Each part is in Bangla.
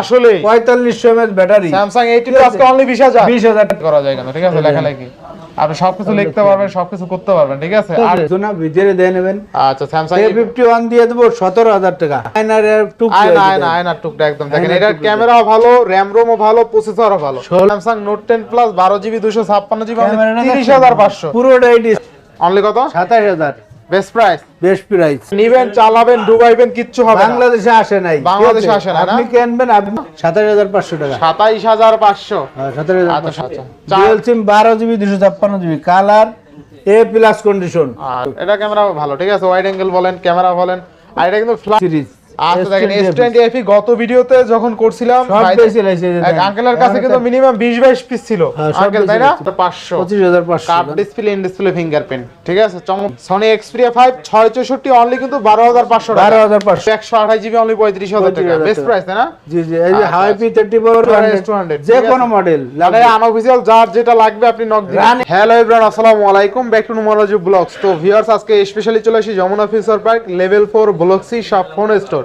আসলে ব্যাটারি। স্যামসাং অনলি বিশ হাজার। বিশ হাজার করা যায় কেন? ঠিক আছে লেখালেখি। আপনি সবকিছু লিখতে পারবেন সবকিছু করতে পারবেন ঠিক আছে? আর দিয়ে নেবেন। আচ্ছা স্যামসাং ফিফটি ওয়ান দিয়ে দেবো সতেরো হাজার টাকা। আয়নার টুক আয়না আয়না আয়নার টুকটা একদম। দেখেন এটার ক্যামেরাও ভালো র্যাম রোমও ভালো প্রসেসরও ভালো। স্যামসাং নোট টেন প্লাস বারো জিবি দুশো ছাপ্পান্ন জিবি তিরিশ হাজার পাঁচশো। পুরোটাই অনলি কত? সাতাশ হাজার। বেস্ট প্রাইস বেস্ট প্রাইস নিবেন চালাবেন ডুবাইবেন কিচ্ছু হবে বাংলাদেশে আসে নাই। বাংলাদেশে আসে না? আপনি কিনবেন আপনি সাতাশ হাজার পাঁচশো টাকা। সাতাইশ হাজার পাঁচশো। হ্যাঁ, সাতাশ হাজার আচ্ছা, পাঁচশো আচ্ছা। সিম বারো জিবি দুশো ছাপ্পান্ন GB. Colour A plus condition আর এটা ক্যামেরা ভালো ঠিক আছে? ওয়াইড অ্যাঙ্গেল বলেন ক্যামেরা বলেন। আর এটা কিন্তু ফ্ল্যাশ সিরিজ আচ্ছা দেখেন এস টোয়েন্টি গত ভিডিওতে যখন করছিলাম এক আঙ্কেলের কাছে কিন্তু মিনিমাম বাইশ পিস ছিল। হ্যাঁ, আঙ্কেল তাই না? ডিসপ্লে ইন ডিসপ্লে ফিঙ্গারপ্রিন্ট ঠিক আছে? চমক। অনলি কিন্তু জিবি অনলি টাকা। 35,000 বেস্ট প্রাইস তাই না? জি জি এই যে আচ্ছা, হাওয়াই পি থার্টি ফোর 200, যে ঠিক কোনো মডেল মানে যার যেটা লাগবে আপনি নক দিন হ্যালো এভরিওয়ান আসসালামু আলাইকুম। ব্যাক টু ব্লগস তো ভিউয়ার্স আজকে স্পেশালি চলে আসি Jamuna future park level 4 block C সব ফোন স্টোর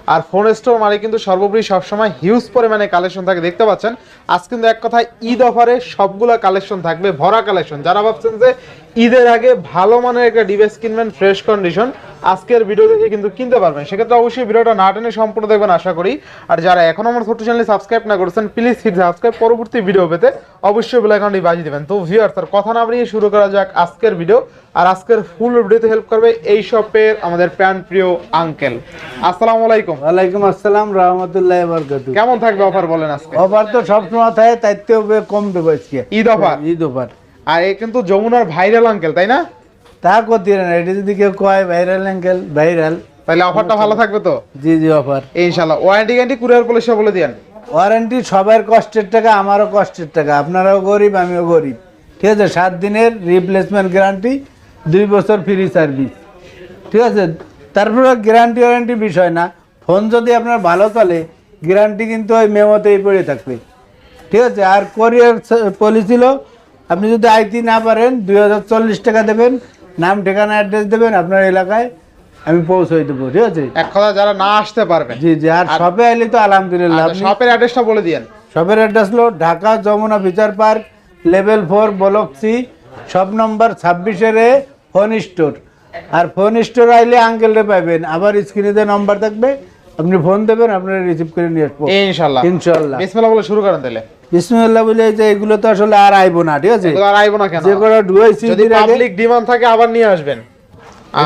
আর ফোন স্টোর মানে কিন্তু সর্বোপরি সবসময় হিউজ পরিমাণে কালেকশন থাকে। দেখতে পাচ্ছেন? আজ কিন্তু এক কথায় ঈদ অফারে সবগুলা কালেকশন থাকবে, ভরা কালেকশন যারা ভাবছেন যে ঈদের আগে ভালো মানের একটা ডিভাইস কিনবেন ফ্রেশ কন্ডিশন আজকের ভিডিও দেখে কিন্তু কিনতে পারবেন। সেক্ষেত্রে অবশ্যই ভিডিওটা না টেনে সম্পূর্ণ দেখবেন, আশা করি। আর যারা এখন আমার ছোট্ট চ্যানেলে সাবস্ক্রাইব না করেছেন প্লিজ হিট সাবস্ক্রাইব পরবর্তী ভিডিও পেতে অবশ্যই বেল আইকনটি বাজিয়ে দিবেন। তো ভিউয়ার তার কথা না বাড়িয়ে শুরু করা যাক আজকের ভিডিও আর আজকের ফুল ভিডিওতে হেল্প করবে এই শপের আমাদের প্যান প্রিয় আঙ্কেল আসসালামু আলাইকুম। ওয়ালাইকুম আসসালাম রহমতুল্লাহ বরকাতু কেমন থাকবে অফার বলেন আজকে? অফার তো সবসময় থাকে তার থেকে কম দেবো আজকে। ঈদ অফার? ঈদ অফার। আর এ কিন্তু যমুনার ভাইরাল আঙ্কেল তাই না? তা করতে না এটা যদি কেউ কয় ভাইরাল অ্যাঙ্কেল ভাইরাল। তাহলে অফারটা ভালো থাকবে তো? জি জি অফার। ইনশাআল্লাহ। ওয়ারেন্টি গ্যারান্টি কুরিয়ার পলিসি বলে দিয়েন। ওয়ারেন্টি সবার কষ্টের টাকা আমারও কষ্টের টাকা। আপনারাও গরিব আমিও গরিব। ঠিক আছে সাত দিনের রিপ্লেসমেন্ট গ্যারান্টি দুই বছর ফ্রি সার্ভিস ঠিক আছে তারপরে গ্যারান্টি ওয়ারেন্টি বিষয় না। ফোন যদি আপনার ভালো চলে গ্যারান্টি কিন্তু ওই মেমোতেই পড়ে থাকবে। ঠিক আছে? আর কোরিয়ার পলিসি হলো আপনি যদি আইতি না পারেন দুই হাজার চল্লিশ টাকা দেবেন নাম ঠিকানা অ্যাড্রেস দেবেন আপনার এলাকায় আমি পৌঁছে দেবো ঠিক আছে? এক কথা যারা না আসতে পারবে। জি জি আর শপে আইলে তো আলহামদুলিল্লাহ আপনি শপের অ্যাড্রেসটা বলে দিয়েন। শপের অ্যাড্রেস হলো Dhaka Jamuna future park level four block C shop number ছাব্বিশের এ ফোন স্টোর আর ফোন স্টোর আইলে আঙ্কেলরে পাইবেন। আবার স্ক্রিনে যে নম্বর থাকবে আপনি ফোন দেবেন আপনারা রিসিভ করে নিয়ে আসব। ইনশাআল্লাহ ইনশাল্লাহ। বিসমিল্লাহ বলে শুরু করেন তাহলে। বিসমুল্লাহ বলে যে এগুলো তো আসলে আর আইবো না ঠিক আছে? আর আইবো না কেন? যে করে ডুয়াইছি যদি পাবলিক ডিমান্ড থাকে আবার নিয়ে আসবেন।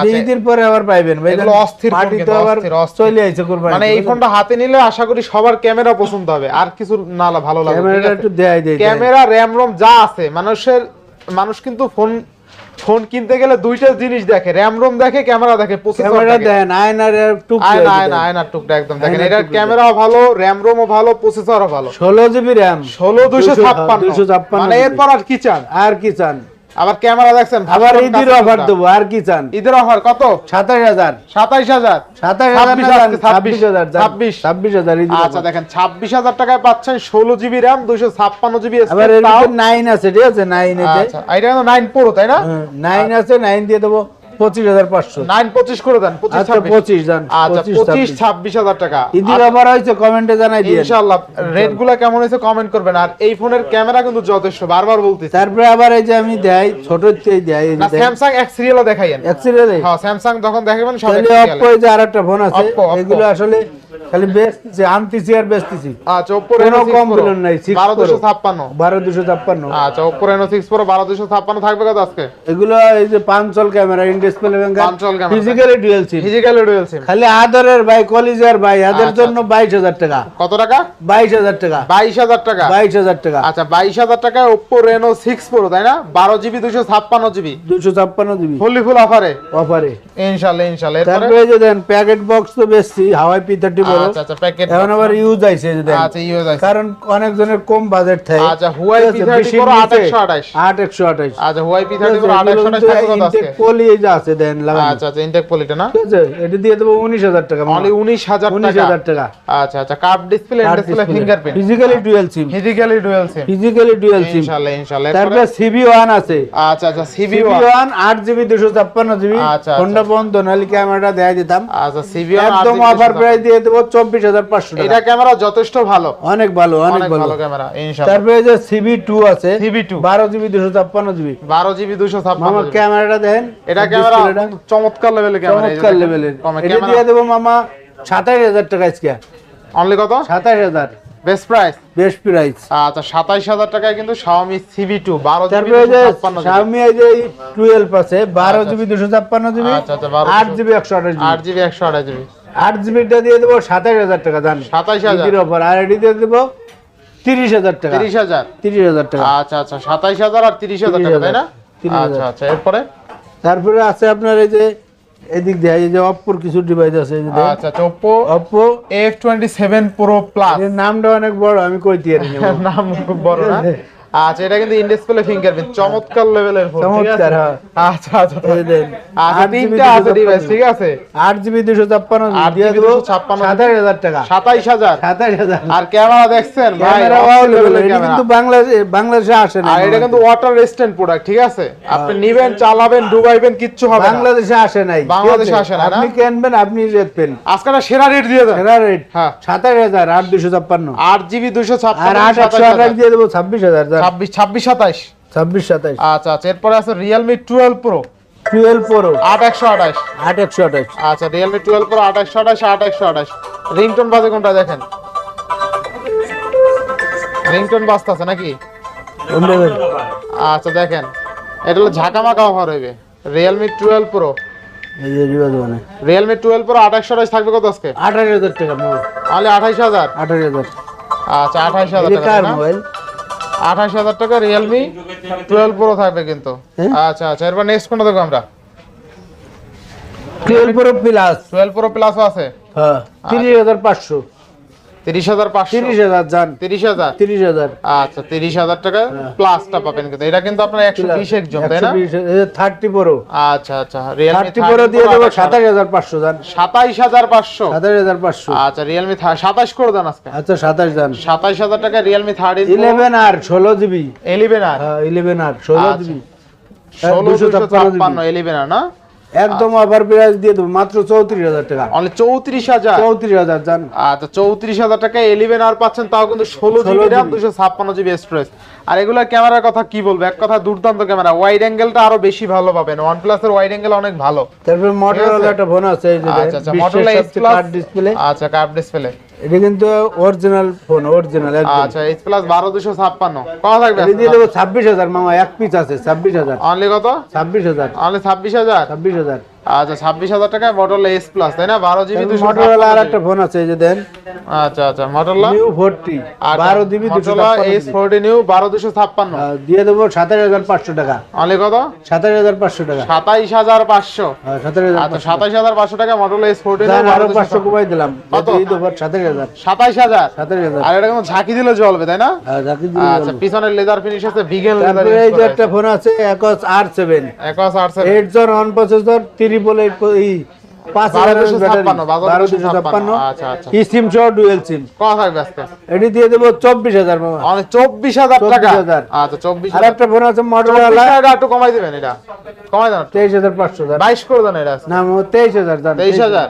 এই ঈদের পরে আবার পাইবেন। ভাই এগুলো অস্থির ফোন পার্টি তো আবার অস্থির, অস্থির। চলে আইছে কোরবানি মানে এই ফোনটা হাতে নিলে আশা করি সবার ক্যামেরা পছন্দ হবে। আর কিছু না ভালো লাগবে ক্যামেরাটা একটু দেয় দেয় ক্যামেরা র্যাম রোম যা আছে মানুষের মানুষ কিন্তু ফোন ফোন কিনতে গেলে দুইটা জিনিস দেখে র্যাম রোম দেখে ক্যামেরা দেখে প্রসেসর ক্যামেরা দেখে। দেন আয়নার টুক আয়না আয়না আয়নার টুকটা একদম দেখেন। এটার ক্যামেরাও ভালো র্যাম রোমও ভালো প্রসেসরও ভালো। ষোলো জিবি র্যাম ষোলো দুইশো ছাপ্পান্ন। মানে এরপর আর কি চান? আর কি চান? আবার ক্যামেরা দেখছেন আবার ঈদের অফার দেব আর কি চান? ঈদের অফার কত? সাতাশ হাজার। সাতাইশ হাজার? সাতাশ হাজার ছাব্বিশ ছাব্বিশ। হাজার ছাব্বিশ। ছাব্বিশ হাজার ঈদের আচ্ছা দেখেন ছাব্বিশ হাজার টাকায় পাচ্ছেন ষোলো জিবি র্যাম দুইশো ছাপ্পান্ন জিবি আবার নাইন আছে ঠিক আছে? নাইন আচ্ছা এটা নাইন প্রো তাই না? নাইন আছে নাইন দিয়ে দেবো। পঁচিশ হাজার পাঁচশো। নাইন পঁচিশ করে দেন পঁচিশ আচ্ছা ছাব্বিশ। পঁচিশ যান আচ্ছা পঁচিশ পঁচিশ ছাব্বিশ ছাব্বিশ হাজার টাকা। ঈদের হয়েছে কমেন্টে জানাই দিয়ে ইনশাআল্লাহ রেটগুলা কেমন হয়েছে কমেন্ট করবেন। আর এই ফোনের ক্যামেরা কিন্তু যথেষ্ট বারবার বলতেছি। তারপরে আবার এই যে আমি দেয় ছোট দেয় এই না যে স্যামসাং এক সিরিয়ালও দেখাইয়েন। অ্যাক্সিডেন্টে হ্যাঁ স্যামসাং যখন দেখাবেন সব অপ্পো এই যে আরেকটা ফোন আছে। এগুলো আসলে খালি বেচতেছি আনতেছি আর বেচতেছি। আচ্ছা ওপো রেনো নাই, আচ্ছা ওপো রেনো প্রো থাকবে কত আজকে? এগুলো এই যে punch hole camera in display punch hole camera। Physically dual SIM physical dual SIM খালি আদরের ভাই কলিজার ভাই এদের জন্য বাইশ হাজার টাকা। কত টাকা? টাকা। আচ্ছা টাকায় ওপো রেনো প্রো তাই না? বারো জিবি দুশো ছাপ্পান্ন জিবি। দুশো ছাপ্পান্ন জিবি। ফুললি ফুল অফারে? অফারে। ইনশাল্লাহ ইনশাল্লাহ। এরপরে? তারপরে যে দেন প্যাকেট বক্স তো বেশি হাওয়াই পি থার্টি বড় আচ্ছা আচ্ছা প্যাকেট এখন আবার ইউজ আইছে যে দেন আচ্ছা ইউজ আছে কারণ অনেকজনের কম বাজেট থাকে। আচ্ছা, Huawei ঠিক আছে, P30 বেশির 828 আট একশো আঠাশ। আচ্ছা হুয়াই পি থার্টি প্রো আঠাশশো থাকবে কত আজকে পলি এই যে আছে দেন লাগানো। আচ্ছা আচ্ছা ইনটেক পলিটা না? ঠিক আছে এটা দিয়ে দেবো উনিশ টাকা অনলি উনিশ টাকা। হাজার টাকা। আচ্ছা আচ্ছা curve display display fingerprint physically dual SIM physically dual SIM physically dual SIM ইনশাআল্লাহ ইনশাআল্লাহ তারপরে সিবি ওয়ান আছে। আচ্ছা আচ্ছা সিবি সিবি ওয়ান আট জিবি দুশো ছাপ্পান্ন জিবি আচ্ছা, বন্ধ ক্যামেরাটা দেখাই দিতাম। আচ্ছা সিবি একদম অফার প্রাইস দিয়ে দেবো চব্বিশ হাজার পাঁচশো এটা ক্যামেরা যথেষ্ট ভালো। অনেক ভালো অনেক ভালো। ক্যামেরা তারপরে যে সিবি টু আছে CB2 বারো জিবি দুশো ছাপ্পান্ন জিবি। বারো জিবি দুশো ছাপ্পান্ন ক্যামেরাটা দেখেন এটা ক্যামেরা চমৎকার লেভেলের ক্যামেরা চমৎকার লেভেলের এটা দিয়ে দেবো মামা সাতাশ হাজার টাকা আজকে। অনলি কত? সাতাশ হাজার। বেস্ট প্রাইস বেস্ট প্রাইস আচ্ছা সাতাইশ হাজার টাকায় কিন্তু সিভি টু বারো জিবি Xiaomi এই যে টুয়েলভ আছে বারো জিবি দুশো ছাপ্পান্ন জিবি আচ্ছা, আচ্ছা, 12 আট জিবি একশো আঠাশ আট জিবি একশো আঠাশ জিবি। আট জিবিটা দিয়ে দেবো সাতাশ হাজার টাকা জান। 27,000 অফার আর এটি দিয়ে দেবো তিরিশ হাজার টাকা। তিরিশ হাজার। তিরিশ হাজার টাকা। আচ্ছা আচ্ছা সাতাইশ হাজার আর তিরিশ হাজার টাকা তাই না? 30,000 আচ্ছা আচ্ছা এরপরে? তারপরে আছে আপনার এই যে এদিক দিয়ে এই যে অপ্পোর কিছু ডিভাইস আছে। আচ্ছা আচ্ছা Oppo F twenty seven pro plus এর নামটা অনেক বড় আমি কইতে পারি না নাম খুব বড় না। আচ্ছা এটা কিন্তু ইনডিসপ্লে ফিঙ্গারপ্রিন্ট চমৎকার লেভেলের ফোন চমৎকার, হ্যাঁ। আচ্ছা আচ্ছা। এই দেন। আচ্ছা তিনটা আছে ডিভাইস ঠিক আছে? আট জিবি দুশো ছাপ্পান্ন আট দিয়ে GB দেবো 256 সাতাশ হাজার টাকা। সাতাইশ হাজার? সাতাশ হাজার। আর ক্যামেরা দেখছেন ভাই ক্যামেরা। কিন্তু বাংলাদেশে বাংলাদেশে আসে না আর এটা কিন্তু ওয়াটার রেজিস্ট্যান্ট প্রোডাক্ট ঠিক আছে? আপনি নিবেন চালাবেন ডুবাইবেন কিচ্ছু হবে না। বাংলাদেশে আসে নাই বাংলাদেশে আসে না? আপনি কিনবেন আপনি আজকে একটা সেরা রেট দিয়ে দেন। সেরা রেট হ্যাঁ। সাতাশ হাজার আট দুশো ছাপ্পান্ন। আট জিবি দুশো আর ছাপ্পান্ন আট একশো আঠাশ দিয়ে দেবো ছাব্বিশ হাজার ছাব্বিশ ছাব্বিশ সাতাইশ। ছাব্বিশ সাতাশ আচ্ছা আচ্ছা এরপরে আছে Realme twelve pro twelve pro আট একশো আঠাশ। আট একশো আঠাশ। আচ্ছা রিয়েলমি টুয়েলভ প্রো আট একশো আঠাশ আট একশো আঠাশ। রিংটোন বাজে কোনটা দেখেন? রিংটোন বাজতেছে নাকি? আচ্ছা দেখেন। এটা হলো ঝাঁকামাকা অফার হইবে। Realme twelve pro Realme twelve pro আট আঠাশ থাকবে কত আজকে? আঠাশ হাজার টাকা তাহলে আঠাইশ হাজার। আঠাশ হাজার। আচ্ছা আঠাইশ হাজার টাকা? মোবাইল? আঠাশ হাজার টাকা রিয়েলমি টুয়েলভ প্রো থাকবে কিন্তু। হ্যাঁ? আচ্ছা আচ্ছা এরপর নেক্সট কোনটা দেখব আমরা? Twelve pro plus twelve pro প্লাসও আছে? হ্যাঁ তিরিশ হাজার পাঁচশো। তিরিশ হাজার পাঁচশো। তিরিশ হাজার যান তিরিশ হাজার? তিরিশ হাজার। আচ্ছা তিরিশ হাজার টাকা প্লাসটা পাবেন কিন্তু। এটা কিন্তু আপনার একশো বিশ একজন তাই না? Thirty pro. আচ্ছা আচ্ছা। থার্টি প্রো দিয়ে দেবো সাতাশ হাজার পাঁচশো যান সাতাইশ হাজার পাঁচশো? সাতাশ হাজার পাঁচশো। আচ্ছা রিয়েলমি সাতাশ করে দেন আজকে। আচ্ছা সাতাশ যান সাতাইশ হাজার টাকা রিয়েলমি থার্ড ইলেভেন আর ষোলো জিবি। এলিভেন আর? ইলেভেন আর ষোলো আচ্ছা। জিবি। ছাপ্পান্ন আর না? একদম অফার প্রাইস দিয়ে দেবো মাত্র চৌত্রিশ হাজার টাকা। অনলি চৌত্রিশ হাজার? চৌত্রিশ হাজার যান আচ্ছা চৌত্রিশ হাজার টাকা এলিভেন আর পাচ্ছেন তাও কিন্তু ষোলো 16 জিবি র্যাম দুশো ছাপ্পান্ন জিবি স্টোরেজ আর এগুলোর ক্যামেরার কথা কি বলব? এক কথা দুর্দান্ত ক্যামেরা ওয়াইড অ্যাঙ্গেলটা আরও বেশি ভালো পাবেন। ওয়ান প্লাসের ওয়াইড অ্যাঙ্গেল অনেক ভালো। তারপরে মোটরওয়ালা একটা ফোন আছে এই যে আচ্ছা আচ্ছা। মোটরলা ডিসপ্লে আচ্ছা কার্ভ ডিসপ্লে এটা কিন্তু অরিজিনাল ফোন অরিজিনাল আচ্ছা এইচ প্লাস বারো দুশো ছাপ্পান্ন। কত থাকবে এটা দিয়ে দেবো ছাব্বিশ হাজার মামা এক পিস আছে ছাব্বিশ হাজার। অনলি কত? ছাব্বিশ হাজার। অনলি ছাব্বিশ হাজার? ছাব্বিশ হাজার। আচ্ছা ছাব্বিশ হাজার টাকায় মোটরলা এস প্লাস তাই না? বারো জিবি দুশো আর একটা ফোন আছে এই যে দেন। আচ্ছা আচ্ছা মোটরলা নিউ ফোরটি বারো GB Motorola S forty new বারো দুশো ছাপ্পান্ন। দিয়ে দেবো সাতাশ হাজার পাঁচশো টাকা। কত? সাতাশ হাজার পাঁচশো টাকা। সাতাইশ হাজার পাঁচশো। হ্যাঁ, সাতাশ আচ্ছা সাতাইশ হাজার পাঁচশো টাকা মোটরলা এস ফোরটি যান, আরও পাঁচশো কমাই দিলাম। কত? সাতাশ হাজার। সাতাইশ হাজার? সাতাশ হাজার। আর এটা ঝাঁকি দিলে জ্বলবে তাই না? হ্যাঁ, জাকির দিলে আচ্ছা। পিছনের লেদার ফিনিশ আছে বিগেন লেদার এই যে একটা ফোন আছে একস আর সেভেন একশ আটশো eight gen one processor triple eight এই ছাপ্পান্ন আচ্ছা, আচ্ছা। এটি দিয়ে দেবো চব্বিশ হাজার চব্বিশ হাজার টাকা? আচ্ছা চব্বিশ আর একটা ফোন আছে চব্বিশ একটু কমাই দিবেন এটা। কমাই দেন তেইশ হাজার পাঁচশো বাইশ করে দেন এটা। না তেইশ হাজার তেইশ হাজার।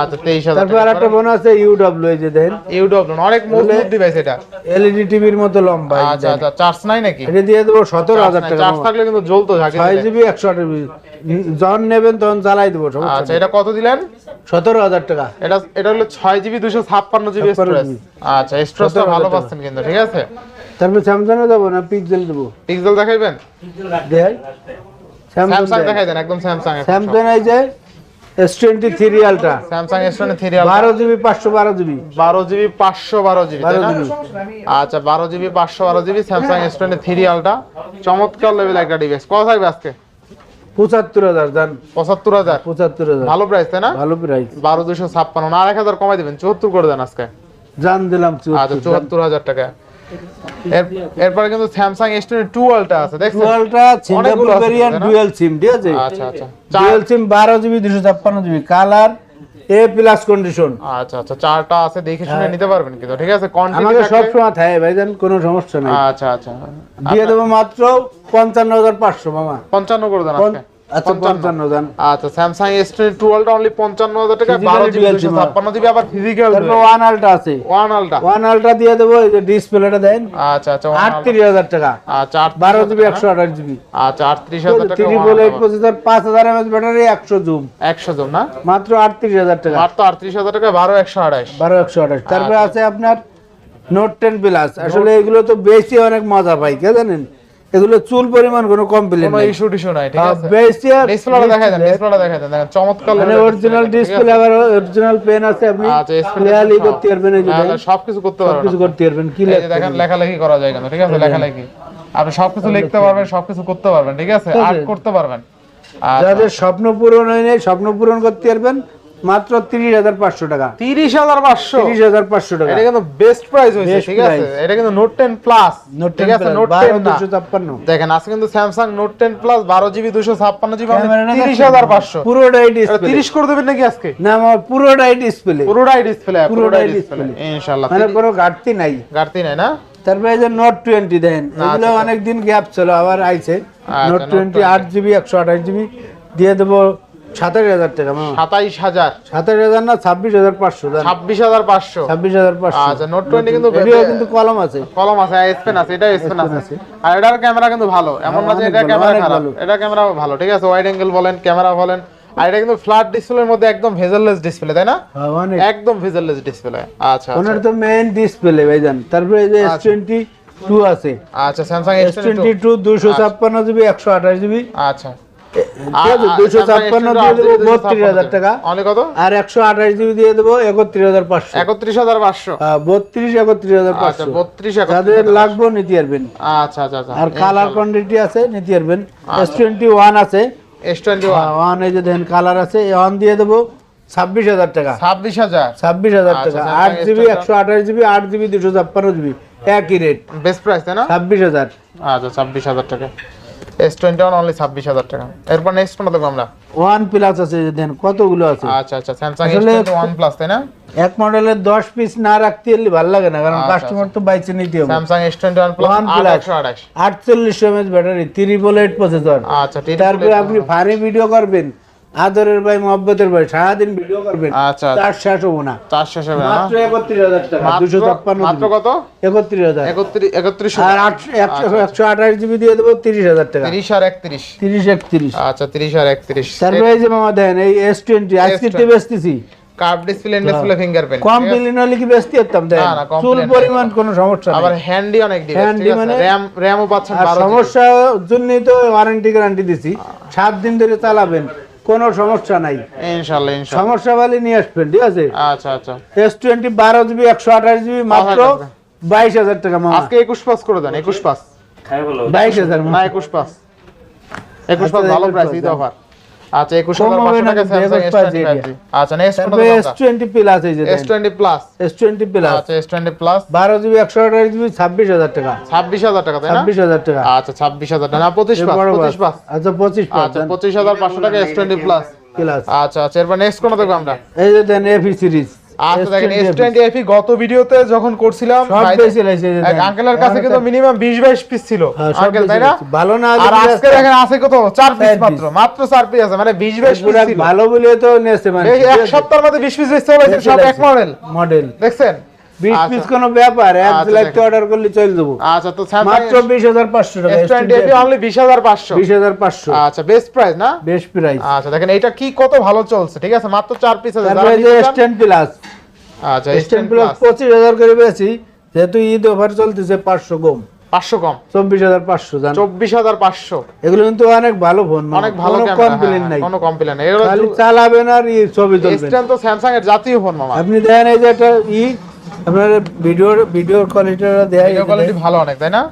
আচ্ছা তেইশ হাজার তারপর আর একটা ফোন আছে ইউডব্লিউ এই যে দেন ইউটিউব অনেক মজবুত ডিভাইস এটা। এলইডি টিভির মতো লম্বা আচ্ছা আচ্ছা চার্জ নাই নাকি? এটা দিয়ে দেবো সতেরো হাজার টাকা চার্জ থাকলে কিন্তু জ্বলতো ছয়। জিবি একশো আঠাশ যখন নেবেন তখন চালাই দেবো আচ্ছা এটা কত দিলেন? সতেরো হাজার টাকা। এটা এটা হলো ছয় জিবি দুশো ছাপ্পান্ন জিবি স্টোরেজ আচ্ছা স্টোরেজটা ভালো পাচ্ছেন কিন্তু ঠিক আছে? তারপর স্যামসাং এ দেবো না পিক্সেল দেবো? পিক্সেল দেখাইবেন? দেখ স্যামসাং দেখাই। দেন একদম স্যামসাং স্যামসাং এই যে S twenty three ultra Samsung S twenty three বারো জিবি পাঁচশো বারো জিবি। বারো জিবি পাঁচশো বারো জিবি তাই না? জিবি। আচ্ছা বারো জিবি পাঁচশো বারো GB Samsung S twenty three ultra চমৎকার লেভেল একটা ডিভাইস কত থাকবে আজকে? পঁচাত্তর হাজার পঁচাত্তর হাজার? পঁচাত্তর হাজার। ভালো প্রাইস তাই না? ভালো প্রাইস বারো দুশো ছাপ্পান্ন আর এক হাজার কমাই দেবেন চুয়াত্তর করে দেন আজকে। জান দিলাম আচ্ছা চুয়াত্তর হাজার টাকা। এর- এরপরে কিন্তু স্যামসাং এস টু আলটা আছে দেখছেন? টুয়েলভটা সিঙ্গাপুর ভেরিয়েন্ট তাই সিম ঠিক আছে? আচ্ছা আচ্ছা। চার সিম বারো জিবি দুশো ছাপ্পান্ন GB colour A plus condition আচ্ছা আচ্ছা চারটা আছে দেখে শুনে নিতে পারবেন কিন্তু ঠিক আছে? আমাকে সব সময় থাকে ভাইজান কোনো সমস্যা নেই। আচ্ছা আচ্ছা। দিয়ে দেবো মাত্র পঞ্চান্ন হাজার পাঁচশো মামা। পঞ্চান্ন করে দেন আচ্ছা আচ্ছা স্যামসাং টুয়েলভটা অনলি টাকা জিবি জিবি আবার ফিজিক্যাল তারপর ওয়ান আলটা আছে। ওয়ান আলটা ওয়ান আলটা দিয়ে দেবো এই যে ডিসপ্লেটা দেন। আচ্ছা আচ্ছা one Alta। আটত্রিশ হাজার টাকা। আচ্ছা জিবি জিবি আচ্ছা টাকা প্রসেসর ব্যাটারি জুম না? মাত্র মাত্র। তারপরে আছে আপনার নোট টেন প্লাস আসলে এগুলো তো বেশি অনেক মজা পাই কে জানেন? এগুলো চুল পরিমাণ কোনো কমপ্লেন কোনো ইস্যু টিস্যু নাই ঠিক আছে? বেশি আর ডিসপ্লেটা দেখা দেন ডিসপ্লেটা দেখা দেন দেখেন চমৎকার মানে অরিজিনাল ডিসপ্লে আবার অরিজিনাল পেন আছে আপনি আচ্ছা, ক্লিয়ারলি করতে পারবেন এই যে আছে? হ্যাঁ, সবকিছু করতে পারবেন সবকিছু করতে পারবেন কি লেখা দেখেন লেখালেখি করা যায় কেন ঠিক আছে? লেখালেখি। আপনি সবকিছু লিখতে পারবেন সবকিছু করতে পারবেন ঠিক আছে? আর্ট করতে পারবেন। আচ্ছা। যাদের স্বপ্ন পূরণ হয় নাই স্বপ্ন পূরণ করতে পারবেন মাত্র তিরিশ হাজার পাঁচশো টাকা। তিরিশ হাজার পাঁচশো? তিরিশ হাজার পাঁচশো টাকা। এটা কিন্তু বেস্ট প্রাইস হয়েছে ঠিক আছে? এটা কিন্তু নোট টেন প্লাস নোট ঠিক আছে? নোট না। দেখেন আজকে কিন্তু স্যামসাং নোট টেন প্লাস বারো জিবি দুশো ছাপ্পান্ন জিবি ক্যামেরাটা তিরিশ দেখেন? হাজার পাঁচশো। পুরোটাই ডিসপ্লে তিরিশ করে দেবেন নাকি আজকে? না আমার ডিসপ্লে পুরোটাই ডিসপ্লে পুরোটাই পুরোটাই ডিসপ্লে display। ইনশাআল্লাহ। মানে কোনো ঘাটতি নাই। ঘাটতি নাই না? তারপরে যে নোট টোয়েন্টি দেন এগুলো আচ্ছা। অনেকদিন গ্যাপ ছিল আবার আইছে। আচ্ছা, নোট টোয়েন্টি আট জিবি একশো আঠাশ জিবি। দিয়ে দেবো সাতাশ হাজার টাকা সাতাইশ হাজার। সাতাশ হাজার না ছাব্বিশ হাজার পাঁচশো ছাব্বিশ হাজার পাঁচশো। ছাব্বিশ হাজার পাঁচশো। আচ্ছা নোট টোয়েন্টি কিন্তু কিন্তু কলম আছে। কলম আছে স্পেন আছে এটা স্পেন আছে। আছে। আর এটার ক্যামেরা কিন্তু ভালো। এমন না যে এটা ক্যামেরা খারাপ। এটা ক্যামেরা ভালো ঠিক আছে? ওয়াইড অ্যাঙ্গেল বলেন ক্যামেরা বলেন। আর এটা কিন্তু ফ্ল্যাট ডিসপ্লের মধ্যে একদম ভেজারলেস ডিসপ্লে তাই না? হ্যাঁ, একদম ভেজারলেস ডিসপ্লে আচ্ছা ওনার তো মেইন ডিসপ্লে ভাইজান। তারপরে এই যে টু আছে। আচ্ছা জিবি একশো আঠাশ জিবি আচ্ছা। দুশো ছাপ্পান্ন দিয়ে দেবো বত্রিশ হাজার টাকা। কত? আর একশো আঠাশ জিবি দিয়ে দেবো একত্রিশ হাজার পাঁচশো। একত্রিশ হাজার পাঁচশো। বত্রিশ একত্রিশ হাজার আচ্ছা পাঁচশো। বত্রিশ যাদের লাগবে নিতে পারবেন। আচ্ছা আচ্ছা আচ্ছা। আর কালার কোয়ান্টিটি আছে নিতে পারবেন। এস টোয়েন্টি ওয়ান আছে। এস টোয়েন্টি ওয়ান ওয়ান এই যে দেখেন কালার আছে ওয়ান দিয়ে দেবো ছাব্বিশ হাজার টাকা। ছাব্বিশ হাজার। ছাব্বিশ হাজার আচ্ছা, টাকা। আট জিবি একশো আঠাশ জিবি আট জিবি দুশো ছাপ্পান্ন জিবি। একই রেট বেস্ট প্রাইস তাই না? ছাব্বিশ হাজার। আচ্ছা ছাব্বিশ হাজার টাকা। এস টোয়েন্টি ওয়ান অনলি ছাব্বিশ হাজার টাকা। এরপর নেক্সট দেখব আমরা? ওয়ান প্লাস আছে দেন কতগুলো আছে? আচ্ছা আচ্ছা স্যামসাং ওয়ান প্লাস তাই না? এক মডেলের দশ পিস না রাখতে হলে ভালো লাগে না কারণ আচ্ছা, কাস্টমার তো বাইচে নিতে হবে। Samsung S twenty one plus plus। একশো আঠাশ আটচল্লিশ mAh battery triple eight processor আচ্ছা তারপরে আপনি ফানি ভিডিও করবেন আদরের ভাই মহব্বতের ভাই সারাদিন ভিডিও করবেন। আচ্ছা। তার শেষ হব না। চার শেষে হবে মাত্র একত্রিশ হাজার টাকা দুশো মাত্র ছাপ্পান্ন মাত্র কত? একত্রিশ হাজার। একত্রিশ আর আটশো একশো একশো আঠাশ জিবি দিয়ে দেবো তিরিশ হাজার টাকা। তিরিশ আর একত্রিশ। তিরিশ একত্রিশ। আচ্ছা তিরিশ আর একত্রিশ। তারপরে যে মামা দেন এই এস টোয়েন্টি আজকে S20 বেচতেছি। কার্ভ ডিসপ্লে ডিসপ্লে ফিঙ্গারপ্রিন্ট কম বিলিয়ন হলে কি বেচতে পারতাম? দেন চুল পরিমাণ কোনো সমস্যা আবার হ্যান্ডি অনেক ঠিক আছে? মানে- র‍্যাম র‍্যামও পাচ্ছেন আর 12 সমস্যার জন্যই তো ওয়ারেন্টি গ্যারান্টি দিছি। সাত দিন ধরে চালাবেন। কোনো সমস্যা নাই। ইনশাআল্লাহ সমস্যা বলে নিয়ে আসবেন ঠিক আছে? আচ্ছা আচ্ছা। এস টোয়েন্টি বারো জিবি একশো আঠাশ জিবি মাত্র বাইশ হাজার টাকা মামা। আজকে 21 পাস করে দেন 21 পাস। বাইশ হাজার একুশ 21 পাস। 21 পাস আচ্ছা, ভালো প্রাইস অফার। আচ্ছা 21500 কম হবে না টাকা স্যামসাং 21 পাস S25 দিয়ে আচ্ছা নেক্সট কোনটা তারপরে এস দেখো টোয়েন্টি প্লাস এই যে S20 plus S twenty plus আচ্ছা S20 প্লাস বারো জিবি একশো আঠাশ জিবি ছাব্বিশ হাজার টাকা। 26000 টাকা তাই না? ছাব্বিশ হাজার টাকা। আচ্ছা 26000 টাকা। না 25 পাস 25 পাস আচ্ছা পঁচিশ পাস আচ্ছা 25500 টাকা S20 প্লাস প্লাস আচ্ছা আচ্ছা এরপর নেক্সট কোনটা দেখব আমরা? এই যে দেন এফ সিরিজ আচ্ছা দেখেন S20 গত ভিডিওতে যখন করছিলাম সব ভাই- বেশি লাগছে এই যে এক দেন। আঙ্কেলের কাছে কিন্তু মিনিমাম 20 22 পিস ছিল। হ্যাঁ, আঙ্কেল তাই না? ভালো না আর আজকে দেখেন আছে কত? 4 পিস মাত্র মাত্র 4 পিস আছে মানে 20 22 পিস ছিল। ভালো বলে তো নেছে মানে এক সপ্তাহের মধ্যে 20 পিস বেচতে হয়েছে সব এক মডেল মডেল দেখছেন? আচ্ছা। পিস কোনো ব্যাপার এক আচ্ছা, অর্ডার করলে চলে দেবো আচ্ছা তো মাত্র পাঁচশো টাকা S20 FE অনলি 20500 বিশ হাজার পাঁচশো। আচ্ছা বেস্ট প্রাইস না? বেস্ট প্রাইস আচ্ছা দেখেন এটা কি কত ভালো চলছে ঠিক আছে? মাত্র 4 পিস আছে। তারপরে যে প্লাস আচ্ছা প্লাস করে বেশি যেহেতু ঈদ অফার চলতেছে পাঁচশো কম। 500 কম। চব্বিশ হাজার পাঁচশো জান। 24500 এগুলো কিন্তু অনেক ভালো ফোন অনেক ভালো কমপ্লেন নাই। কোনো কমপ্লেন নেই। এগুলো খালি চালাবেন আর ছবি তুলবেন। তো স্যামসাং এর জাতীয় ফোন মামা। আপনি দেখেন এই যে একটা ই আপনার ভিডিওর ভিডিওর কোয়ালিটিটা দেয় ভিডিও কোয়ালিটি ভালো অনেক তাই না।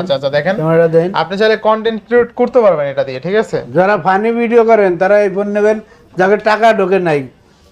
আচ্ছা আচ্ছা দেখেন। ক্যামেরা দেন। আপনি চাইলে কন্টেন্ট ক্রিয়েট করতে পারবেন এটা দিয়ে ঠিক আছে? যারা ফানি ভিডিও করেন তারা এই ফোন নেবেন যাকে টাকা ঢোকে নাই।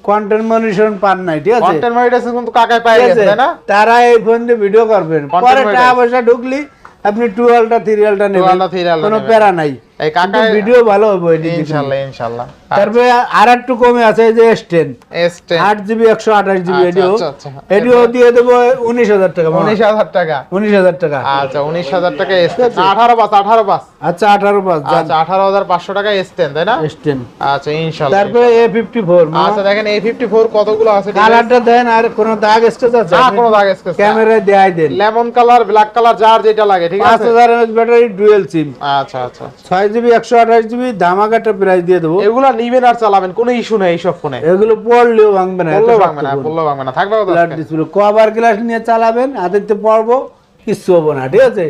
কন্টেন্ট মনিটর পান নাই ঠিক আছে? কন্টেন্ট মনিটাইজেশন কিন্তু কাকায় পাই ঠিক গেছে আছে? তাই না? তারা এই ফোন দিয়ে ভিডিও করবেন। Content পরে monetize। টাকা পয়সা ঢুকলি আপনি টুয়েলটা থ্রিয়ালটা নেবেন। কোনো প্যারা নাই। এই কাকায় ভিডিও ভালো হবে ইনশাআল্লাহ ইনশাআল্লাহ তারপরে আর একটু কমে আছে যে এস টেন এস টেন আট জিবি একশো আঠাশ জিবি আচ্ছা, এটিও আচ্ছা, আচ্ছা। এটিও দিয়ে দেবো উনিশ হাজার টাকা উনিশ হাজার টাকা। উনিশ হাজার টাকা। আচ্ছা উনিশ হাজার টাকা এস টেন আঠারো পাস আঠারো পাস আচ্ছা আঠারো পাঁচ আচ্ছা আঠারো হাজার পাঁচশো টাকা এস টেন তাই না? এস টেন আচ্ছা ইনশাল্লাহ তারপরে এ ফিফটি ফোর আচ্ছা দেখেন এই ফিফটি ফোর কতগুলো আছে কালারটা দেন আর কোনো দাগ স্টেজ আছে? না কোনো দাগ স্কেচ ক্যামেরায় দেয়াই দেন। লেমন কালার ব্ল্যাক কালার যার যেটা লাগে ঠিক আছে? হাজার এমএচ ব্যাটারি ডুয়েল সিম আচ্ছা আচ্ছা। ছয় জিবি একশো আঠাশ জিবি ধামাকাটা প্রাইস দিয়ে দেবো। এগুলা নিবেন আর চালাবেন কোনো ইস্যু নেই এইসব ফোনে। এগুলো পড়লেও ভাঙবে না বললেও ভাঙবে না বললেও ভাঙবে না থাকবে ডিসপ্লে কভার গ্লাস নিয়ে চালাবেন হাতেতে পড়ব কিচ্ছু হব না ঠিক আছে?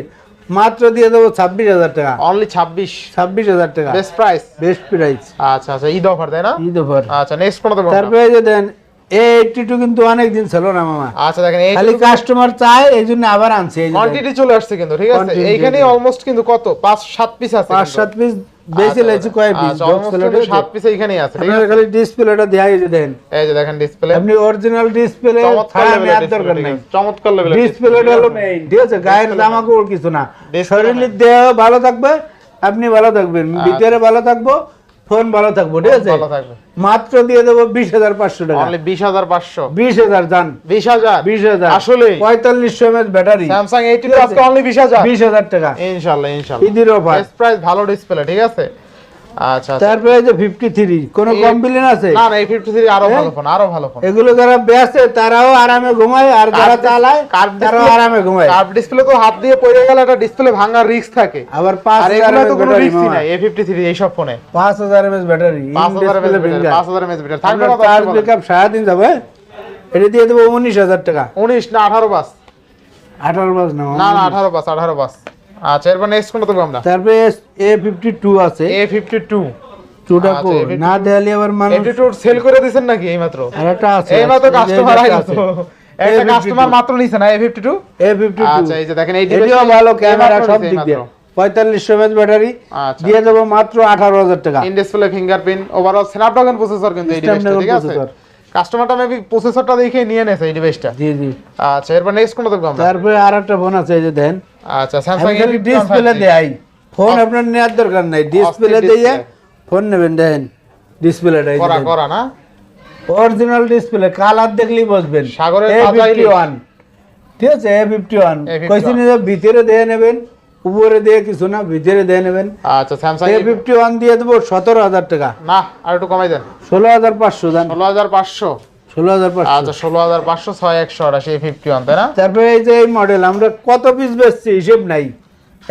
মাত্র দিয়ে দেবো ছাব্বিশ হাজার টাকা। অনলি ছাব্বিশ। ছাব্বিশ হাজার টাকা। বেস্ট প্রাইস বেস্ট প্রাইস আচ্ছা আচ্ছা ঈদ অফার তাই না? ঈদ অফার আচ্ছা নেক্সট আমরা? তারপরে যে দেন এইটটি কিন্তু অনেক দিন ছিল না মামা। আচ্ছা দেখেন খালি কাস্টমার চায় এই জন্য আবার আনছে এই কোয়ান্টিটি চলে আসছে কিন্তু ঠিক আছে? এইখানে অলমোস্ট কিন্তু কত? পাঁচ সাত পিস আছে পাঁচ সাত পিস বেশি আচ্ছা, লাগছে কয় পিস আচ্ছা, বক্স almost কিন্তু সাত পিস এইখানেই আছে আপনার খালি ডিসপ্লেটা দেখাই যে দেন এই যে দেখেন ডিসপ্লে আপনি অরিজিনাল ডিসপ্লে চমৎকার ছাড়া লেভেলের নেওয়ার দরকার ডিসপ্লে চমৎকার লেভেলের ডিসপ্লেটা হলো মেইন ঠিক আছে? গায়ের জামাকাপড় কিছু না। শরীরের দেহ ভালো থাকবে আপনি ভালো থাকবেন। ভিতরে ভালো থাকব ফোন ভালো থাকব ঠিক আছে? ভালো থাকবে। মাত্র দিয়ে দেবো বিশ হাজার পাঁচশো টাকা। বিশ হাজার পাঁচশো। বিশ হাজার যান বিশ হাজার। বিশ হাজার। আসলে পঁয়তাল্লিশশো mAh battery. Samsung eighty only বিশ হাজার। বিশ হাজার টাকা। ইনশাল্লাহ ইনশাল্লাহ। ঈদের প্রাইস ভালো ডিসপ্লে ঠিক আছে? আচ্ছা আচ্ছা। তারপরে এই যে ফিফটি থ্রি কমপ্লেন আছে? না না এই ফিফটি থ্রি আরও ভালো ফোন আরও ভালো ফোন এগুলো যারা বেচে তারাও আরামে ঘুমায় আর যারা চালায় তারাও আরামে ঘুমায়। কার্ভ ডিসপ্লে তো হাত দিয়ে পড়ে গেলে একটা ডিসপ্লে ভাঙার রিস্ক থাকে। আবার পাঁচ আর এগুলো তো কোনো ব্যাটারি নাই এ ফিফটি থ্রি এইসব ফোনে পাঁচ হাজার এমএচ ব্যাটারি পাঁচ হাজার এমএস পাঁচ হাজার এমএস ব্যাটারি থাকবে কত চার্জ ব্যাকআপ সারাদিন যাবে এটা দিয়ে দেবো উনিশ হাজার টাকা। উনিশ না আঠারো বাস। আঠারো বাজ না না না আঠারো বাস আঠারো বাস। আচ্ছা এরপর নেক্সট কোনটা দেবো আমরা? তারপরে এ ফিফটি টু আছে। আচ্ছা, কো না দেয়ালি আবার মানুষ সেল করে দিয়েছেন নাকি এইমাত্র? আর একটা আছে এইমাত্র কাস্টমার একটা কাস্টমার মাত্র নিছে না আচ্ছা এই যে দেখেন এই device- ভালো ক্যামেরা সব দিক দিয়ে। এইমাত্র। পঁয়তাল্লিশশো এমএচ ব্যাটারি আচ্ছা। দিয়ে দেবো মাত্র আঠারো হাজার টাকা। In display fingerprint overall Snapdragon processor কিন্তু এই ডিভাইসটা ঠিক আছে। কাস্টমারটা মেবি প্রসেসরটা দেখে নিয়ে নেছে এই ডিভাইসটা জি জি। আচ্ছা এরপর নেক্সট কোনটা দেখব আমরা? তারপরে আর একটা ফোন আছে এই যে দেন আচ্ছা স্যামসাং খালি ডিসপ্লে দেয় ফোন আপনার নেওয়ার দরকার নাই ডিসপ্লে দিয়ে ফোন নেবেন দেখেন করা করা না? অরিজিনাল ডিসপ্লে কালার দেখলেই বুঝবেন। সাগরের ফিফটি ওয়ান ঠিক আছে এ ফিফটি ওয়ান A51 কইছি যে ভিতরে দিয়ে নেবেন উপরে দিয়ে কিছু না ভিতরে দিয়ে নেবেন। আচ্ছা স্যামসাং এ ফিফটি ওয়ান দিয়ে দেবো সতেরো হাজার টাকা। না আর একটু কমাই দেন। ষোলো হাজার পাঁচশো দান ষোলো হাজার পাঁচশো। ষোলো হাজার পাঁচশো। আচ্ছা ষোলো হাজার পাঁচশো ছয় একশো আটাশি ফিফটি ওয়ান তাই না? তারপরে এই যে এই মডেল আমরা কত পিস বেচছি? হিসেব নাই।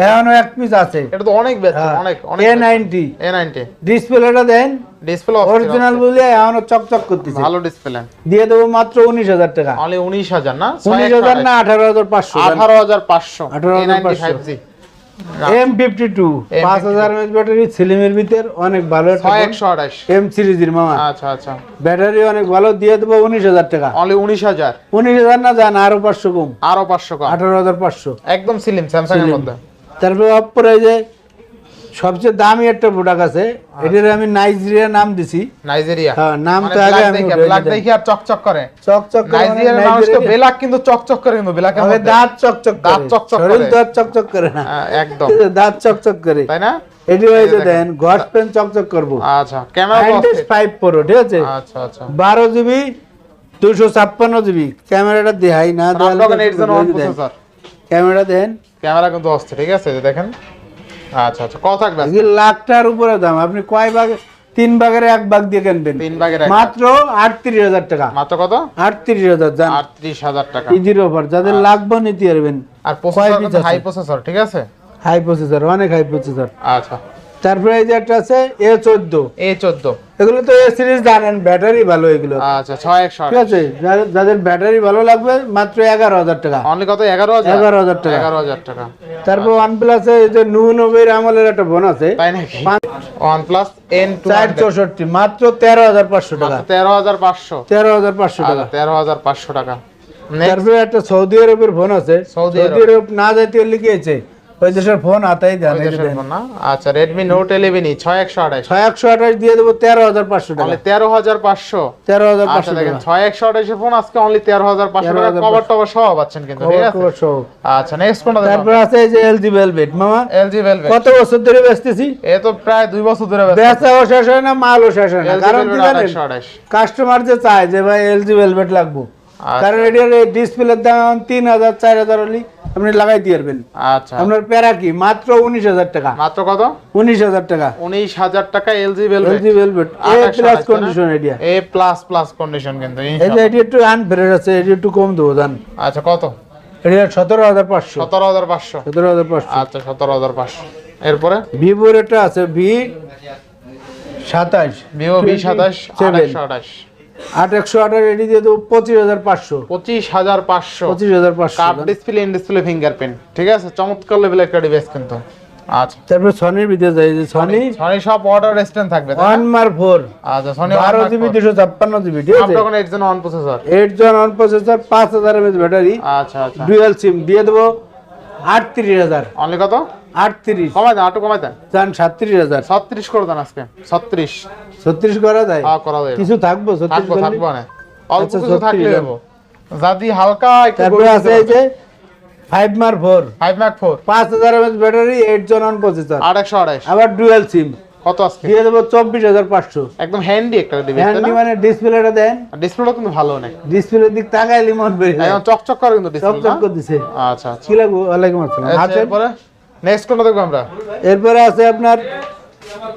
এখনও এক পিস আছে। এটা তো অনেক বেচছে অনেক অনেক এ নাইনটি এ নাইনটি ডিসপ্লেটা দেন। ডিসপ্লে অরিজিনাল বলে এখনও চকচক করতেছে। ভালো ডিসপ্লে দিয়ে দেবো মাত্র উনিশ হাজার টাকা। অনলি উনিশ হাজার না? উনিশ হাজার না আঠারো হাজার পাঁচশো। আঠারো হাজার পাঁচশো। 18,500 five G M fifty two পাঁচ হাজার এমএচ ব্যাটারি সিলিমের ভিতর অনেক ভালো একশো আঠাশ এম সিরিজের মামা। আচ্ছা আচ্ছা। ব্যাটারি অনেক ভালো দিয়ে দেবো উনিশ হাজার টাকা। অনলি উনিশ হাজার। উনিশ হাজার না যান আরও পাঁচশো কম। আরও পাঁচশো কম। আঠারো হাজার পাঁচশো। একদম সিলিম স্যামসাং এর মধ্যে। তারপরে অপরে যে সবচেয়ে দামি একটা প্রোডাক্ট আছে। এটার আমি নাইজেরিয়া নাম দিছি। নাইজেরিয়া হ্যাঁ, নাম মানে তো আগে আমি দিতাম। দেখে আর চকচক করে। চকচক করে মানে নাইজেরিয়ার মানুষ তো বেলাক কিন্তু চকচক করে কিন্তু আগে মধ্যে। দাঁত চকচক দাঁত চকচক করে। তো আর চকচক করে না। হ্যাঁ, একদম। দাঁত চকচক করে। তাই না? এটি হয়েছে দেন ঘর পেন চকচক করব। আচ্ছা ক্যামেরা ফাইভ প্রো ঠিক আছে? আচ্ছা আচ্ছা। বারো জিবি দুশো ছাপ্পান্ন জিবি। ক্যামেরাটা দেখাই না। ক্যামেরা দেন। ক্যামেরা কিন্তু অস্থির ঠিক আছে? দেখেন। আচ্ছা আচ্ছা কত থাকবে লাখটার উপরে দাম আপনি কয় ভাগে তিন ভাগের এক ভাগ দিয়ে কিনবেন? তিন ভাগের মাত্র আটত্রিশ হাজার টাকা। মাত্র কত? আটত্রিশ হাজার যান আটত্রিশ হাজার টাকা। ইজির ওভার যাদের লাগবে নিতে পারবেন আর? হাই প্রসেসর ঠিক আছে? হাই প্রসেসর অনেক হাই প্রসেসর আচ্ছা। তারপরে এই যে একটা আছে এ চোদ্দ। এ চোদ্দ। এগুলো তো এ সিরিজ জানেন ব্যাটারি ভালো এগুলো। আচ্ছা ছয় একশো ঠিক আছে যাদের- যাদের ব্যাটারি ভালো লাগবে মাত্র এগারো হাজার টাকা। অনলি কত? এগারো হাজার? এগারো হাজার টাকা। এগারো হাজার টাকা। তারপর ওয়ান প্লাসে এই যে নু নবের আমলের একটা বোন আছে। তাই নাকি? ওয়ান প্লাস এন চার চৌষট্টি মাত্র তেরো হাজার পাঁচশো টাকা। তেরো হাজার পাঁচশো। তেরো হাজার পাঁচশো টাকা। আচ্ছা তেরো হাজার পাঁচশো টাকা। তারপরে একটা সৌদি আরবের ফোন আছে। Saudi Arab. না যাইতে লিখেছে ওই দেশের ফোন হাতাই দেন না? আচ্ছা একশো আঠাশ। ছয় একশো আঠাশ দিয়ে দেবো তেরো হাজার পাঁচশো টাকা। অনলি তেরো হাজার পাঁচশো। তেরো হাজার আচ্ছা পাঁচশো দেখেন টাকা। ছয় একশো আঠাশের ফোন আজকে অনলি তেরো হাজার পাঁচশো টাকা। কভার টভার সহ পাচ্ছেন কিন্তু ঠিক আছে? আচ্ছা নেক্সট কোনটা তারপর আছে এই যে এলজি ভেলভেট মামা। কত বছর ধরে বেচতেছি এ তো প্রায় দুই বছর ধরে বেচাও শেষ হয় না মালও শেষ হয় না। কারণ কি জানেন? কাস্টমার যে চায় যে ভাই এলজি ভেলভেট লাগবো। কারণ এটার ডিসপ্লের দাম তিন হাজার চার হাজার হলে আপনি লাগাই দিয়ে পারবেন আচ্ছা। আপনার প্যারা কি? মাত্র উনিশ হাজার টাকা। মাত্র কত? উনিশ হাজার টাকা। উনিশ হাজার টাকা LG velvet LG velvet A plus condition area A plus plus condition কিন্তু এই যে এটি একটু আনফ্রেশ আছে এটি একটু কম দেবো দান আচ্ছা কত? এটি সতেরো হাজার পাঁচশো। সতেরো হাজার পাঁচশো। সতেরো হাজার পাঁচশো। আচ্ছা সতেরো হাজার পাঁচশো। এরপরে? ভিভোর একটা আছে ভি সাতাশ। ভিভো ভি সাতাশ। আঠাশ। আট একশো আঠাশ এটি দিয়ে দেবো পঁচিশ হাজার পাঁচশো। পঁচিশ হাজার পাঁচশো। পঁচিশ হাজার পাঁচশো cup display in display fingerprint ঠিক আছে? চমৎকার লেভেল একটা ডিভাইস কিন্তু। আচ্ছা। তারপরে সনির ভিতরে যাই যে সনি সনি সব অর্ডার রেস্টুরেন্ট থাকবে? ওয়ান মার ফোর আচ্ছা সনি বারো জিবি দুশো ছাপ্পান্ন জিবি ঠিক আছে? আপনার eight gen one processor eight gen one processor পাঁচ হাজার এমএচ ব্যাটারি আচ্ছা আচ্ছা। ডুয়েল সিম দিয়ে দেবো আটত্রিশ হাজার। অনলি কত? আটত্রিশ। কমাই দেন একটু কমাই দেন। চান সাতত্রিশ হাজার। ছত্রিশ করে দেন আজকে ছত্রিশ। ছত্রিশ করা যায়? হ্যাঁ করা যাবে কিছু থাকব? থাকব থাকব না অল্প কিছু থাকলে দেবো। যদি হালকা একটু তারপরে আছে এই যে ফাইভ মার ফোর ফাইভ ম্যাক ফোর পাঁচ হাজার mAh battery eight gen one processor আট একশো আবার ডুয়েল সিম কত আজকে? দিয়ে দেবো চব্বিশ হাজার পাঁচশো। একদম হ্যান্ডি একটা ডিভাইস হ্যান্ডি মানে ডিসপ্লেটা দেন। ডিসপ্লেটা কিন্তু ভালো নেই ডিসপ্লের দিক তাকাইলে মন চকচক করে কিন্তু চক ডিসপ্লে চক করে দিছে। আচ্ছা আচ্ছা। কি লাগবো? ওয়ালাইকুম আসসালাম। আচ্ছা, আছেন এরপরে? নেক্সট কোনটা দেখব আমরা? এরপরে আছে আপনার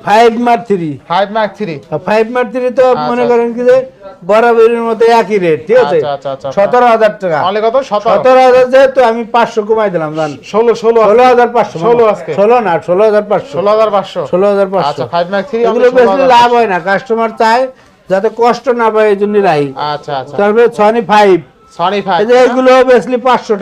five mark three five mark three five mark three তো মনে করেন কি যে বরাবরের মতো একই রেট ঠিক আছে? আচ্ছা, আচ্ছা, আচ্ছা। সতেরো হাজার টাকা। অনলি কত? সতেরো। হাজার যেহেতু আমি পাঁচশো কমাই দিলাম জান। ষোলো ষোলো ষোলো হাজার পাঁচশো ষোলো আজকে। ষোলো না ষোলো হাজার পাঁচশো। ষোলো হাজার পাঁচশো। ষোলো হাজার পাঁচশো। আচ্ছা ফাইভ ম্যাক থ্রি এগুলো বেশি লাভ হয় না কাস্টমার চায় যাতে কষ্ট না পায় এই জন্য আচ্ছা আচ্ছা। তারপরে সনি ফাইভ এগুলো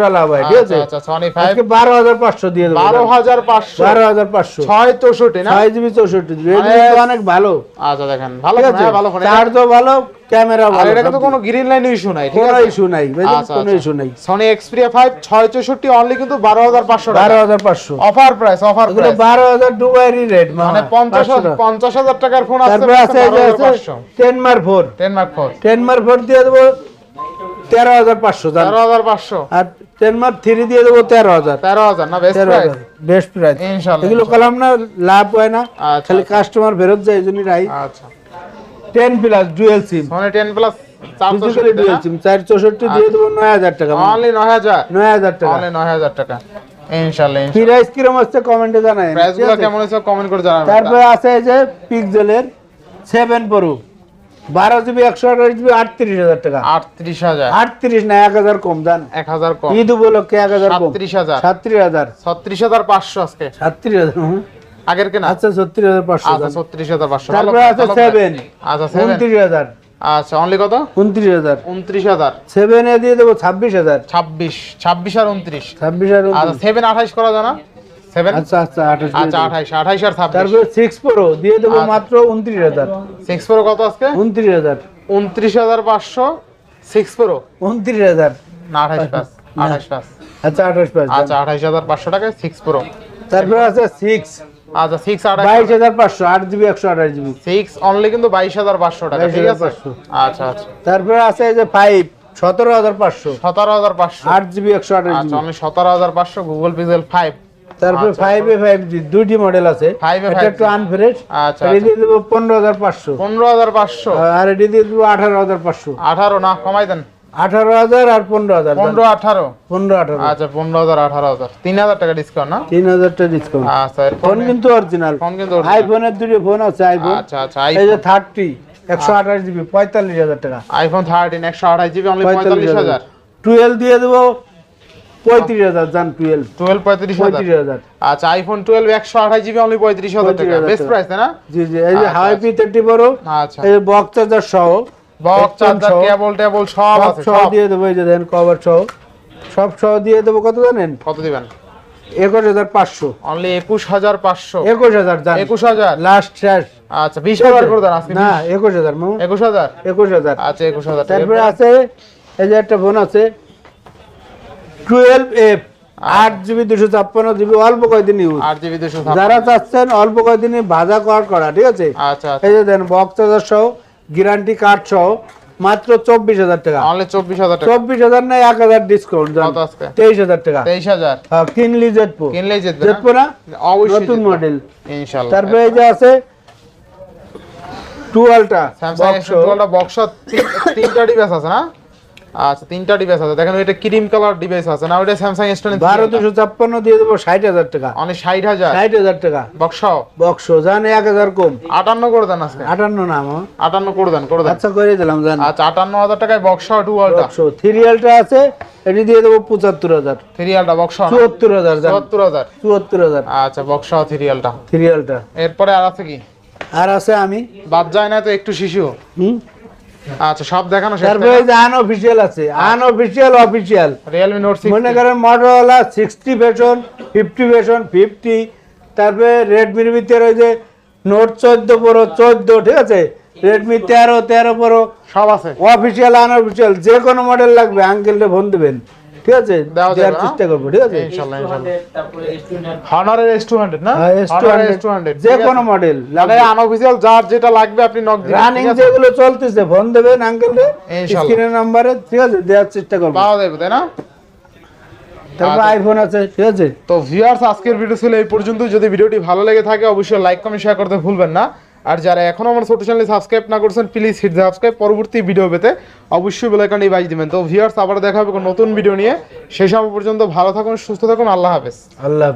লাভ হয় ঠিক আছে? আচ্ছা সনি ফাইভ আজকে বারো হাজার পাঁচশো দিয়ে দেবো বারো হাজার পাঁচশো। বারো হাজার পাঁচশো। ছয় চৌষট্টি না? ছয় জিবি চৌষট্টি জিবি মানে- এগুলো অনেক ভালো। আচ্ছা দেখেন ভালো আছে? হ্যাঁ, ভালো ফোন। চার্জও ভালো ক্যামেরা ভালো। এটা কিন্তু কোনো গ্রিন লাইন ইস্যু নাই ঠিক আছে? ইস্যু নাই আচ্ছা, কোনো আচ্ছা। ইস্যু নাই। সনি এক্সপিরিয়া ফাইভ ছয় চৌষট্টি অনলি কিন্তু বারো হাজার পাঁচশো বারো হাজার পাঁচশো। অফার প্রাইস অফার প্রাইস বারো হাজার দুবাইরই রেট মানে পঞ্চাশ হাজার পঞ্চাশ হাজার টাকার ফোন আছে এই আছে পাঁচশো ten mark four ten mark four ten mark four দিয়ে দেবো তেরো হাজার পাঁচশো তেরো হাজার পাঁচশো। আর টেন মার থ্রি দিয়ে দেবো তেরো হাজার। তেরো হাজার না বেস্ট তেরো প্রাইস হাজার বেস্ট প্রাইস ইনশাল্লাহ এগুলো কলাম না লাভ হয় না। আচ্ছা, খালি কাস্টমার ফেরত যায় এই রাই। আচ্ছা। Ten plus dual SIM Sony ten plus dual SIM চার চৌষট্টি দিয়ে দেবো নয় হাজার টাকা। অনলি নয় হাজার? নয় হাজার টাকা। অনলি নয় হাজার টাকা। প্রাইস কমেন্টে জানাই কেমন হয়েছে কমেন্ট করে জানাবেন। তারপরে আছে যে পিক্সেলের সেভেন প্রো বারো জিবি একশো আঠাশ জিবি আটত্রিশ হাজার টাকা। আটত্রিশ হাজার। আটত্রিশ না এক হাজার কম দেন এক হাজার কম। ঈদ উপলক্ষে এক হাজার সাতত্রিশ হাজার। সাতত্রিশ হাজার। ছত্রিশ হাজার পাঁচশো আজকে। সাতত্রিশ হাজার আগের আচ্ছা ছত্রিশ হাজার পাঁচশো আচ্ছা সেভেন আচ্ছা উনত্রিশ হাজার। আচ্ছা অনলি কত? উনত্রিশ হাজার। উনত্রিশ হাজার। দিয়ে দেবো ছাব্বিশ হাজার। ছাব্বিশ ছাব্বিশ আর উনত্রিশ। ছাব্বিশ আর আচ্ছা, সেভেন আঠাশ করা যায় না? আচ্ছা আচ্ছা 28 আচ্ছা 28 28 আর তারপরে প্রো দিয়ে মাত্র প্রো আচ্ছা প্রো তারপরে আছে সতেরো আচ্ছা 6 22500 8 জিবি 128 জিবি। একশো অনলি কিন্তু 22500 টাকা আছে? GB 128 GB. আচ্ছা অনলি 17500 গুগল পিক্সেল ফাইভ তারপরে ফাইভ এ ফাইভ জি দুইটি মডেল আছে। এটা একটু আনফ্রেশ আচ্ছা, এটি দেবো হাজার আর এটি দেবো হাজার না কমাই দেন। আঠারো হাজার আর পনেরো হাজার। পনেরো আঠারো। পনেরো আঠারো। আচ্ছা পনেরো হাজার আঠারো হাজার। তিন হাজার টাকা ডিসকাউন্ট না? তিন হাজারটা ডিসকাউন্ট আচ্ছা ফোন কিন্তু অরিজিনাল ফোন কিন্তু আইফোনের দুটি ফোন আছে আইফোন আচ্ছা আচ্ছা এই যে থার্টি একশো আঠাশ জিবি পঁয়তাল্লিশ হাজার টাকা। আইফোন থার্টিন একশো আঠাশ জিবি অনলি পঁয়তাল্লিশ হাজার। টুয়েলভ দিয়ে দেবো পঁয়ত্রিশ হাজার জান টুয়েলভ টুয়েলভ পঁয়ত্রিশ পঁয়ত্রিশ হাজার। আচ্ছা আইফোন টুয়েলভ একশো আঠাশ জিবি অনলি পঁয়ত্রিশ হাজার টাকা। বেস্ট প্রাইস তাই না? জি জি এই যে আচ্ছা, হাই পি থার্টি বড় আচ্ছা। এই বক্স চার্জার সহ বক্স চার্জার কেবল টেবল সব সব আছে সব। দিয়ে দেবো এই যে দেন কভার সহ। সব সহ দিয়ে দেবো কত জানেন? কত দিবেন? একুশ হাজার পাঁচশো। অনলি একুশ হাজার পাঁচশো। একুশ হাজার একুশ হাজার? লাস্ট শেষ। আচ্ছা বিশ হাজার করে দেন না একুশ হাজার একুশ হাজার? একুশ হাজার। আচ্ছা একুশ হাজার। তারপরে আছে এই যে একটা ফোন আছে টুয়েলভ এফ আট জিবি দুশো ছাপ্পান্ন জিবি অল্প ইউজ আট জিবি দুশো যারা চাচ্ছেন অল্প ভাজা কর করা ঠিক আছে? আচ্ছা আচ্ছা। এই যে দেন বক্স চার্জার সহ গ্যারান্টি কার্ড সহ মাত্র চব্বিশ হাজার টাকা। অনলি চব্বিশ হাজার টাকা। চব্বিশ হাজার না এক হাজার ডিসকাউন্ট তেইশ হাজার টাকা। তেইশ হাজার। হ্যাঁ, কিনলি জেটপো জিতবে জেটপো না? নতুন মডেল ইনশাল্লাহ তারপরে এই যে আছে টুয়েলটা স্যামসাং বক্স তিনটা ডিভাইস আছে না আচ্ছা তিনটা ডিভাইস আছে। দেখেন এটা ক্রিম কালার ডিভাইস আছে। না ওটা স্যামসাং এস টোয়েন্টি বারো দুশো ছাপ্পান্ন দিয়ে দেবো ষাট হাজার টাকা। অনেক ষাট হাজার? ষাট হাজার টাকা। বক্স বক্স জান এক হাজার কম। আটান্ন করে দেন আজকে। আটান্ন নাম আটান্ন করে দেন করে দেন। আচ্ছা করে দিলাম জান। আচ্ছা আটান্ন হাজার টাকায় বক্স টুয়েলটা বক্স থ্রিয়ালটা আছে এটি দিয়ে দেবো পঁচাত্তর হাজার। থ্রিয়ালটা বক্স চুয়াত্তর হাজার চুয়াত্তর হাজার? চুয়াত্তর হাজার। আচ্ছা বক্স থ্রিয়ালটা থ্রিয়ালটা এরপরে আর আছে কি? আর আছে আমি। বাদ যায় না তো একটু শিশু। হুম? আচ্ছা সব দেখানো শেষ তারপরে এই যে আছে সিক্স মনে করেন ভেশন ফিফটি ভেশন ফিফটি তারপরে রেডমির ভিতরে ওই যে নোট চোদ্দ ঠিক আছে? রেডমি তেরো তেরো প্রো। সব আছে। অফিসিয়াল আনঅফিসিয়াল যে কোনো মডেল লাগবে আঙ্কেলকে ফোন দেবেন। ঠিক আছে? দেওয়ার চেষ্টা করব ঠিক আছে? ইনশাআল্লাহ ইনশাআল্লাহ হনারের এস টু হান্ড্রেড না? হনারের S200 এস টু হান্ড্রেড যে কোনো মডেল মানে আনঅফিসিয়াল যার যেটা লাগবে আপনি নক দিবেন রানিং যেগুলো চলতেছে ফোন দেবেন আঙ্কেলকে স্ক্রিনের নাম্বারে ঠিক আছে? দেওয়ার চেষ্টা করব। পাওয়া যাবে তাই না? তারপর। আইফোন আছে ঠিক আছে? তো ভিউয়ার্স আজকের ভিডিও ছিল এই পর্যন্ত যদি ভিডিওটি ভালো লেগে থাকে অবশ্যই লাইক কমেন্ট শেয়ার করতে ভুলবেন না। আর যারা এখনও আমার ছোট চ্যানেলে সাবস্ক্রাইব না করছেন প্লিজ হিট সাবস্ক্রাইব পরবর্তী ভিডিও পেতে অবশ্যই বেলাইকানটি বাজি দিবেন। তো ভিউয়ার্স আবার দেখা হবে নতুন ভিডিও নিয়ে। সেই সময় পর্যন্ত ভালো থাকুন, সুস্থ থাকুন। আল্লাহ হাফেজ। আল্লাহ